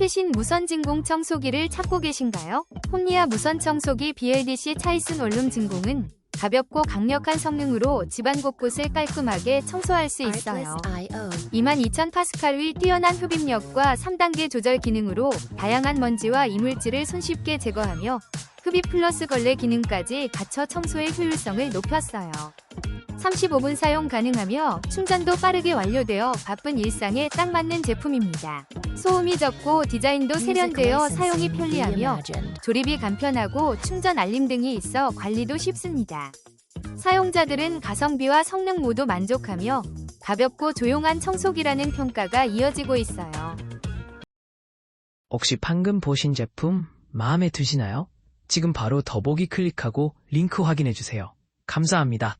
최신 무선 진공 청소기를 찾고 계신가요? 홈리아 무선 청소기 BLDC 차이슨 원룸 진공은 가볍고 강력한 성능으로 집안 곳곳을 깔끔하게 청소할 수 있어요. 22,000 파스칼의 뛰어난 흡입력과 3단계 조절 기능으로 다양한 먼지와 이물질을 손쉽게 제거하며 흡입 플러스 걸레 기능까지 갖춰 청소의 효율성을 높였어요. 35분 사용 가능하며 충전도 빠르게 완료되어 바쁜 일상에 딱 맞는 제품입니다. 소음이 적고 디자인도 세련되어 사용이 편리하며 조립이 간편하고 충전 알림 등이 있어 관리도 쉽습니다. 사용자들은 가성비와 성능 모두 만족하며 가볍고 조용한 청소기라는 평가가 이어지고 있어요. 혹시 방금 보신 제품 마음에 드시나요? 지금 바로 더보기 클릭하고 링크 확인해 주세요. 감사합니다.